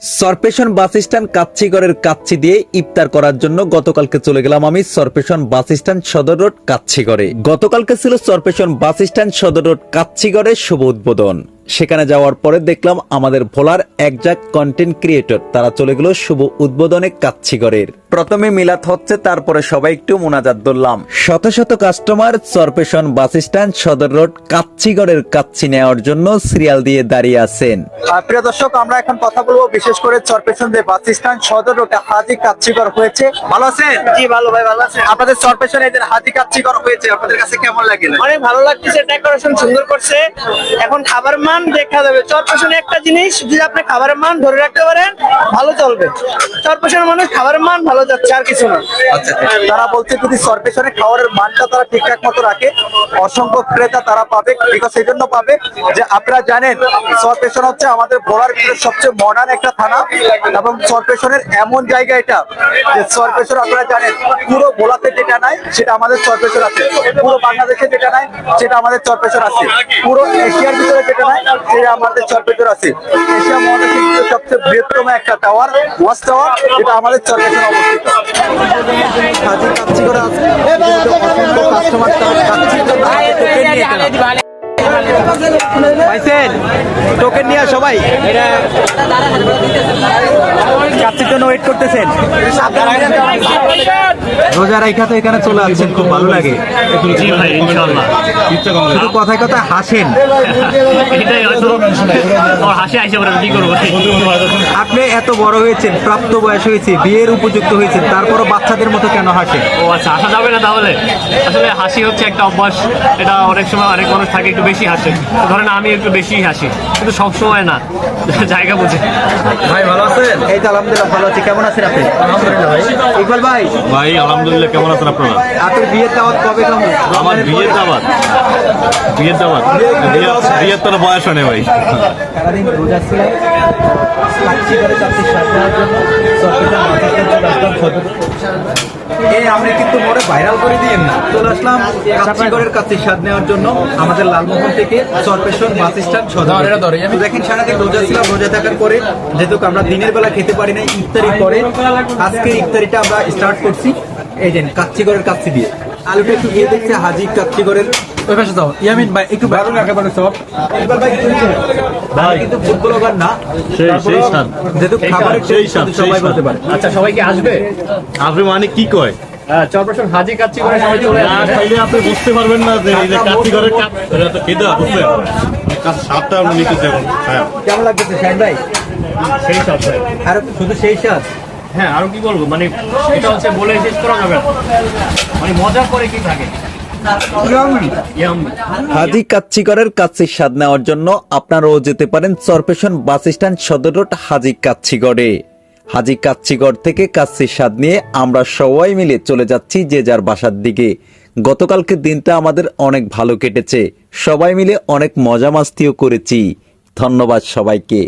সরপেশন bus stand কাচ্ছিগড়ের কাচ্ছি দিয়ে ইফতার করার জন্য গতকালকে চলে গেলাম আমি সরপেশন বাস স্ট্যান্ড সদর রোড কাচ্ছিগড়ে। গতকালকে ছিল সরপেশন বাস স্ট্যান্ড সদর রোড কাচ্ছিগড়ের শুভ উদ্বোধন। সেখানে যাওয়ার পরে দেখলাম আমাদের ভোলার একজাক কন্টেন্ট ক্রিয়েটর তারা চলে গেল শুভ উদ্বোধনে কাচ্চিগড়ের প্রথমে মিলাত হচ্ছে তারপরে সবাই একটু মোনাজাত ধরলাম। শত শত কাস্টমার সরপেশন বাস স্ট্যান্ড সদর রোড কাচ্চিগড়ের কাচ্চি নেওয়ার জন্য সিরিয়াল দিয়ে দাঁড়িয়ে আছেন। প্রিয় দর্শক আমরা এখন কথা বলব বিশেষ করে চরপেশন যে বাস স্ট্যান্ড সদর রোডে হাজি কাচ্চিকর হয়েছে। ভালো আছেন? জি ভালো ভাই ভালো আছে। আপনাদের চরপেশন এদের হাজি কাচ্চিকর হয়েছে আপনাদের কাছে কেমন লাগে অনেক ভালো লাগতেছে ডেকোরেশন সুন্দর করছে। এখন খাবার মান দেখা যাবে। চরপেশনে একটা জিনিস, যদি আপনি খাবারের মান ধরে রাখতে পারেন, ভালো চলবে। চরপেশনের মানুষ খাবারের মান ভালো যাচ্ছে, আর কিছু না। আচ্ছা তারা বলছে যদি চরপেশনে খাবারের মানটা তারা ঠিকঠাক মতো রাখে, অসংখ্য ক্রেতা তারা পাবে, বিকজ এই জন্য পাবে যে আপনারা জানেন চরপেশন হচ্ছে আমাদের ভিতরে সবচেয়ে মডার্ন একটা থানা, এবং চরপেশনের এমন জায়গা এটা যে চরপেশন আপনারা জানেন, পুরো নাই সেটা আমাদের চরপেশন আছে। পুরো বাংলাদেশে যেটা নাই সেটা আমাদের চরপেশন আছে। পুরো এশিয়ার ভিতরে যেটা নাই সেটা আমাদের চরপেশন আছে। এশিয়া মহাদেশের ভিতরে সবচেয়ে বৃহত্তম একটা টাওয়ার ওয়াচ টাওয়ার যেটা আমাদের চরপেশন অবস্থিত। কাস্টমার টোকেন নিয়ে পাইছেন টোকেন নিয়ে সবাই জন্য ওয়েট করতেছেন। রোজা রাইখা তো এখানে চলে আসছেন খুব ভালো লাগে। জি ভাই ইনশাআল্লাহ। শুধু কথায় কথায় হাসেন। আপনি এত বড় হয়েছেন প্রাপ্ত বয়স হয়েছে বিয়ের উপযুক্ত হয়েছেন তারপরও বাচ্চাদের মতো কেন হাসেন? ও আচ্ছা হাসা যাবে না তাহলে। আসলে হাসি হচ্ছে একটা অভ্যাস এটা অনেক সময় অনেক মানুষ থাকে একটু বেশি হাসে। ধরেন আমি একটু বেশি হাসি কিন্তু সবসময় না জায়গা বুঝে। ভাই ভালো আছেন? এই তো আলহামদুলিল্লাহ ভালো আছি কেমন আছেন আপনি? আলহামদুলিল্লাহ ভাই। ইকবাল ভাই। ভাই আলহামদুলিল্লাহ কেমন আছেন আপনারা? আপনার বিয়ের দাওয়াত কবে কেমন আমার বিয়ের দাওয়াত? বিয়ের দাওয়াত? বিয়ের বিয়ের তো বয়স হয় ভাই। রোজা ছিল। সাক্ষী করে কাচ্চি স্বাদ এ আমরা কিন্তু মোড়ে ভাইরাল করে দিয়েন না। চলে আসলাম কাচ্চিগড়ের কাছে স্বাদ নেওয়ার জন্য আমাদের লালমোহন থেকে সরপেশন বাস স্ট্যান্ড সদর দেখেন সারাদিন রোজা ছিলাম রোজা থাকার পরে যেহেতু আমরা দিনের বেলা খেতে পারি না ইফতারি পরে আজকের ইফতারিটা আমরা স্টার্ট করছি। এই যে কাচ্চিগড়ের কাচ্চি দিয়ে। আলুটা একটু গিয়ে দেখছে হাজি কাচ্চিগড়ের ওই পাশে দাও। ইয়ামিন ভাই একটু ভালো একেবারে সব। ভাই কিন্তু ফুড ব্লগার না। সেই- সেই স্বাদ। যেহেতু খাবারের সেই স্বাদ, সবাই বলতে পারে। আচ্ছা সবাই কি আসবে আপনি মানে কি কয়? চরপেশন হাজি কাচ্চি করে সবাই চলে আসবে। আপনি বুঝতে পারবেন না যে এই যে কাচ্চি ঘরের এটা তো হয়, বুঝলেন? কাজ সাতটা আপনি নিতেছে এখন হ্যাঁ। কেমন লাগতেছে শাহিন ভাই? সেই সব ভাই। আর শুধু সেই স্বাদ? হ্যাঁ আরও কি বলব? মানে এটা হচ্ছে বলে শেষ করা যাবে না। মানে মজা করে কি থাকে? হাজি কাচ্চিগড়ের কাচ্চির স্বাদ নেওয়ার জন্য আপনারাও যেতে পারেন সরপেশন বাস স্ট্যান্ড সদর রোড হাজি কাচ্চিগড়ে হাজি কাচ্চিগড় থেকে কাচ্চির স্বাদ নিয়ে আমরা সবাই মিলে চলে যাচ্ছি যে যার বাসার দিকে। গতকালকে দিনটা আমাদের অনেক ভালো কেটেছে। সবাই মিলে অনেক মজা মাস্তিও করেছি। ধন্যবাদ সবাইকে।